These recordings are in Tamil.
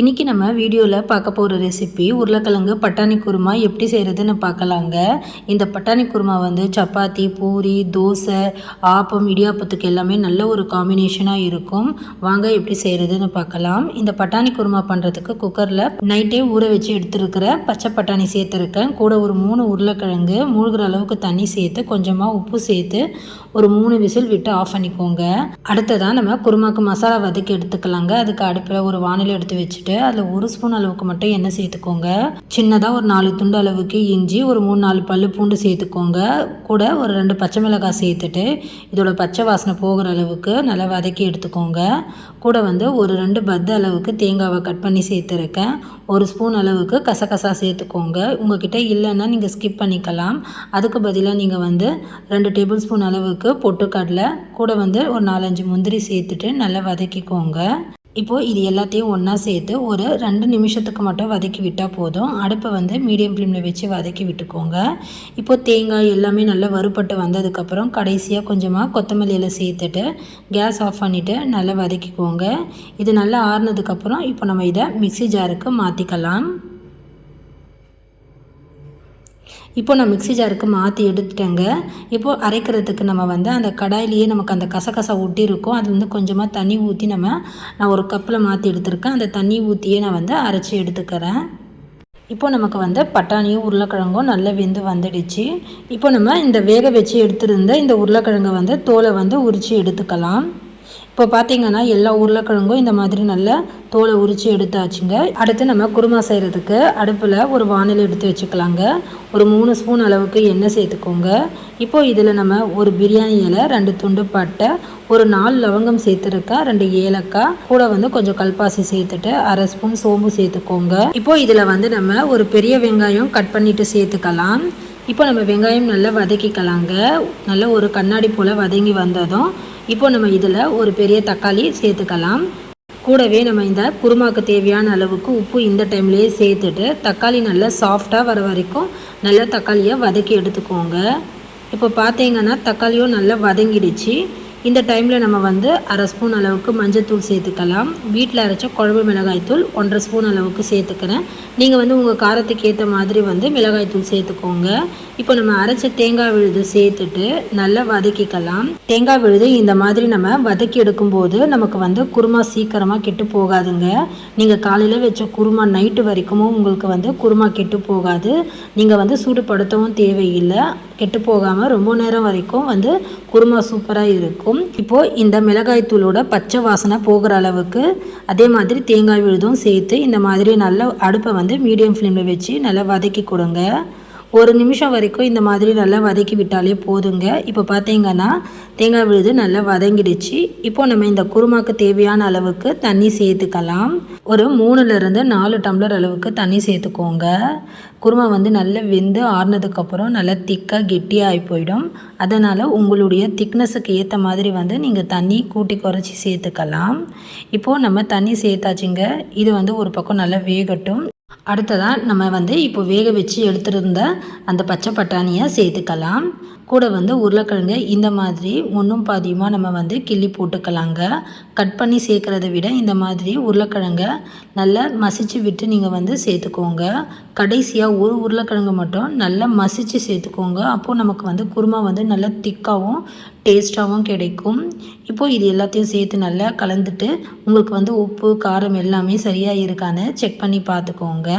இன்றைக்கி நம்ம வீடியோவில் பார்க்க போகிற ரெசிபி உருளைக்கிழங்கு பட்டாணி குருமா எப்படி செய்கிறதுன்னு பார்க்கலாங்க. இந்த பட்டாணி குருமா வந்து சப்பாத்தி பூரி தோசை ஆப்பம் இடியாப்பத்துக்கு எல்லாமே நல்ல ஒரு காம்பினேஷனாக இருக்கும். வாங்க எப்படி செய்கிறதுன்னு பார்க்கலாம். இந்த பட்டாணி குருமா பண்ணுறதுக்கு குக்கரில் நைட்டே ஊற வச்சு எடுத்துருக்கிற பச்சை பட்டாணி சேர்த்துருக்கேன். கூட ஒரு மூணு உருளைக்கிழங்கு மூழ்கிற அளவுக்கு தண்ணி சேர்த்து கொஞ்சமாக உப்பு சேர்த்து ஒரு மூணு விசில் விட்டு ஆஃப் பண்ணிக்கோங்க. அடுத்ததான் நம்ம குருமாக்கு மசாலா வதக்கி எடுத்துக்கலாங்க. அதுக்கு அடுப்பில் ஒரு வானிலை எடுத்து வச்சு வச்சுட்டு அதில் ஒரு ஸ்பூன் அளவுக்கு மட்டும் எண்ணெய் சேர்த்துக்கோங்க. சின்னதாக ஒரு நாலு துண்டு அளவுக்கு இஞ்சி ஒரு மூணு நாலு பல்லு பூண்டு சேர்த்துக்கோங்க. கூட ஒரு ரெண்டு பச்சை மிளகாய் சேர்த்துட்டு இதோட பச்சை வாசனை போகிற அளவுக்கு நல்லா வதக்கி எடுத்துக்கோங்க. கூட வந்து ஒரு ரெண்டு பத்து அளவுக்கு தேங்காவை கட் பண்ணி சேர்த்துருக்கேன். ஒரு ஸ்பூன் அளவுக்கு கசகசா சேர்த்துக்கோங்க. உங்ககிட்ட இல்லைன்னா நீங்கள் ஸ்கிப் பண்ணிக்கலாம். அதுக்கு பதிலாக நீங்கள் வந்து ரெண்டு டேபிள் ஸ்பூன் அளவுக்கு பொட்டுக்கடலை கூட வந்து ஒரு நாலஞ்சு முந்திரி சேர்த்துட்டு நல்லா வதக்கிக்கோங்க. இப்போது இது எல்லாத்தையும் ஒன்றா சேர்த்து ஒரு ரெண்டு நிமிஷத்துக்கு மட்டும் வதக்கி விட்டால் போதும். அடுப்பை வந்து மீடியம் ஃப்ளேமில் வச்சு வதக்கி விட்டுக்கோங்க. இப்போது தேங்காய் எல்லாமே நல்லா வறுபட்டு வந்ததுக்கப்புறம் கடைசியாக கொஞ்சமாக கொத்தமல்லியில் சேர்த்துட்டு கேஸ் ஆஃப் பண்ணிவிட்டு நல்லா வதக்கிக்கோங்க. இது நல்லா ஆறுனதுக்கப்புறம் இப்போ நம்ம இதை மிக்ஸி ஜாருக்கு மாற்றிக்கலாம் இப்போ நான் மிக்ஸி ஜாருக்கு மாற்றி எடுத்துட்டேங்க. இப்போது அரைக்கிறதுக்கு நம்ம வந்து அந்த கடாயிலேயே நமக்கு அந்த கசகசா ஒட்டி இருக்கும். அது வந்து கொஞ்சமாக தண்ணி ஊற்றி நம்ம நான் ஒரு கப்பில் மாற்றி எடுத்திருக்கேன். அந்த தண்ணி ஊற்றியே நான் வந்து அரைச்சி எடுத்துக்கிறேன். இப்போ நமக்கு வந்து பட்டாணியும் உருளைக்கிழங்கும் நல்லா வெந்து வந்துடுச்சு. இப்போ நம்ம இந்த வேக வச்சு எடுத்திருந்த இந்த உருளைக்கிழங்கை வந்து தோலை வந்து உரித்து எடுத்துக்கலாம். இப்போ பார்த்தீங்கன்னா எல்லா உருளைக்கிழங்கும் இந்த மாதிரி நல்லா தோலை உரித்து எடுத்தாச்சுங்க. அடுத்து நம்ம குருமா செய்கிறதுக்கு அடுப்பில் ஒரு வானிலை எடுத்து வச்சுக்கலாங்க. ஒரு மூணு ஸ்பூன் அளவுக்கு எண்ணெய் சேர்த்துக்கோங்க. இப்போது இதில் நம்ம ஒரு பிரியாணி இலை ரெண்டு துண்டு பட்டை ஒரு நாலு லவங்கம் சேர்த்துருக்கேன் ரெண்டு ஏலக்காய் கூட வந்து கொஞ்சம் கல்பாசி சேர்த்துட்டு அரை ஸ்பூன் சோம்பு சேர்த்துக்கோங்க. இப்போது இதில் வந்து நம்ம ஒரு பெரிய வெங்காயம் கட் பண்ணிவிட்டு சேர்த்துக்கலாம். இப்போ நம்ம வெங்காயம் நல்லா வதக்கிக்கலாங்க. நல்லா ஒரு கண்ணாடி போல் வதங்கி வந்ததும் இப்போ நம்ம இதில் ஒரு பெரிய தக்காளி சேர்த்துக்கலாம். கூடவே நம்ம இந்த குருமாக்கு தேவையான அளவுக்கு உப்பு இந்த டைம்லேயே சேர்த்துட்டு தக்காளி நல்லா சாஃப்டாக வர வரைக்கும் நல்லா தக்காளியை வதக்கி எடுத்துக்கோங்க. இப்போ பார்த்தீங்கன்னா தக்காளியும் நல்லா வதங்கிடுச்சு. இந்த டைமில் நம்ம வந்து அரை ஸ்பூன் அளவுக்கு மஞ்சத்தூள் சேர்த்துக்கலாம். வீட்டில் அரைச்ச குழம்பு மிளகாய்த்தூள் ஒன்றரை ஸ்பூன் அளவுக்கு சேர்த்துக்கிறேன். நீங்கள் வந்து உங்கள் காரத்துக்கு ஏற்ற மாதிரி வந்து மிளகாய்த்தூள் சேர்த்துக்கோங்க. இப்போ நம்ம அரைச்ச தேங்காய் விழுது சேர்த்துட்டு நல்லா வதக்கிக்கலாம். தேங்காய் விழுது இந்த மாதிரி நம்ம வதக்கி எடுக்கும்போது நமக்கு வந்து குருமா சீக்கிரமாக கெட்டு போகாதுங்க. நீங்கள் காலையில் வச்ச குருமா நைட்டு வரைக்கும் உங்களுக்கு வந்து குருமா கெட்டு போகாது. நீங்கள் வந்து சூடுபடுத்தவும் தேவையில்லை. கெட்டு போகாமல் ரொம்ப நேரம் வரைக்கும் வந்து குருமா சூப்பராக இருக்கும். இப்போது இந்த மிளகாய் தூளோட பச்சை வாசனை போகிற அளவுக்கு அதே மாதிரி தேங்காய் விழுதும் சேர்த்து இந்த மாதிரி நல்ல அடுப்பை வந்து மீடியம் ஃப்ளேமில் வச்சு நல்லா வதக்கி கொடுங்க. ஒரு நிமிஷம் வரைக்கும் இந்த மாதிரி நல்லா வதக்கி விட்டாலே போதுங்க. இப்போ பார்த்தீங்கன்னா தேங்காய் விழுது நல்லா வதங்கிடுச்சு. இப்போ நம்ம இந்த குருமாக்கு தேவையான அளவுக்கு தண்ணி சேர்த்துக்கலாம். ஒரு மூணுலேருந்து நாலு டம்ளர் அளவுக்கு தண்ணி சேர்த்துக்கோங்க. குருமா வந்து நல்லா வெந்து ஆறுனதுக்கப்புறம் நல்லா திக்காக கெட்டியாக ஆகி போயிடும். அதனால் உங்களுடைய திக்னஸுக்கு ஏற்ற மாதிரி வந்து நீங்கள் தண்ணி கூட்டி குறைச்சி சேர்த்துக்கலாம். இப்போது நம்ம தண்ணி சேர்த்தாச்சுங்க. இது வந்து ஒரு பக்கம் நல்லா வேகட்டும். அடுத்ததாக நம்ம வந்து இப்போ வேக வச்சு எடுத்துருந்த அந்த பச்சை பட்டாணியை சேர்த்துக்கலாம். கூட வந்து உருளைக்கிழங்கு இந்த மாதிரி ஒன்றும் பாதியுமாக நம்ம வந்து கிள்ளி போட்டுக்கலாங்க. கட் பண்ணி சேர்க்குறத விட இந்த மாதிரி உருளைக்கிழங்க நல்லா மசிச்சு விட்டு நீங்கள் வந்து சேர்த்துக்கோங்க. கடைசியாக ஒரு உருளைக்கிழங்கு மட்டும் நல்லா மசித்து சேர்த்துக்கோங்க. அப்போது நமக்கு வந்து குருமா வந்து நல்லா திக்காகவும் டேஸ்ட்டாகவும் கிடைக்கும். இப்போது இது எல்லாத்தையும் சேர்த்து நல்லா கலந்துட்டு உங்களுக்கு வந்து உப்பு காரம் எல்லாமே சரியாக இருக்கான்னு செக் பண்ணி பார்த்துக்கோங்க.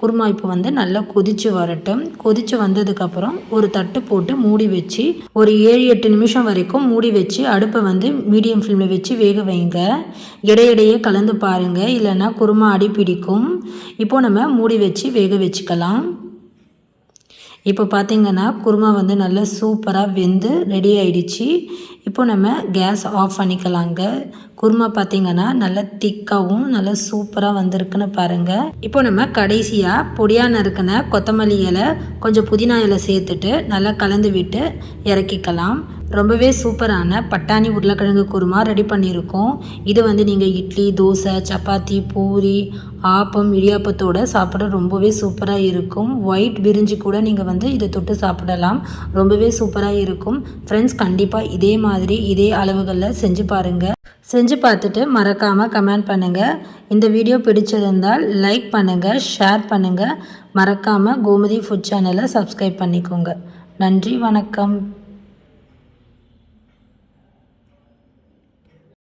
குருமா இப்போ வந்து நல்லா கொதித்து வரட்டும். கொதித்து வந்ததுக்கப்புறம் ஒரு தட்டு போட்டு மூடி வச்சு ஒரு ஏழு எட்டு நிமிஷம் வரைக்கும் மூடி வச்சு அடுப்பை வந்து மீடியம் ஃப்ளேமில் வச்சு வேக வைங்க. இடையிடையே கலந்து பாருங்கள் இல்லைன்னா குருமா அடி பிடிக்கும். இப்போது நம்ம மூடி வச்சு வேக வச்சுக்கலாம். இப்போ பார்த்திங்கன்னா குருமா வந்து நல்லா சூப்பராக வெந்து ரெடி ஆயிடுச்சு. இப்போ நம்ம கேஸ் ஆஃப் பண்ணிக்கலாங்க. குருமா பார்த்திங்கன்னா நல்லா திக்காகவும் நல்லா சூப்பராக வந்திருக்குன்னு பாருங்கள் இப்போ நம்ம கடைசியாக பொடியான இருக்கிற கொத்தமல்லி இலை கொஞ்சம் புதினா இலை சேர்த்துட்டு நல்லா கலந்து விட்டு இறக்கிக்கலாம். ரொம்பவே சூப்பரான பட்டாணி உருளைக்கிழங்கு குருமா ரெடி பண்ணியிருக்கோம். இது வந்து நீங்கள் இட்லி தோசை சப்பாத்தி பூரி ஆப்பம் இடியாப்பத்தோடு சாப்பிட ரொம்பவே சூப்பராக இருக்கும். ஒயிட் பிரிஞ்சு கூட நீங்கள் வந்து இதை தொட்டு சாப்பிடலாம். ரொம்பவே சூப்பராக இருக்கும். ஃப்ரெண்ட்ஸ் கண்டிப்பாக இதே மாதிரி இதே அளவுகளில் செஞ்சு பாருங்கள் செஞ்சு பார்த்துட்டு மறக்காமல் கமெண்ட் பண்ணுங்கள் இந்த வீடியோ பிடிச்சிருந்தால் லைக் பண்ணுங்கள் ஷேர் பண்ணுங்கள் மறக்காமல் கோமதி ஃபுட் சேனலை சப்ஸ்கிரைப் பண்ணிக்கோங்க. நன்றி வணக்கம்.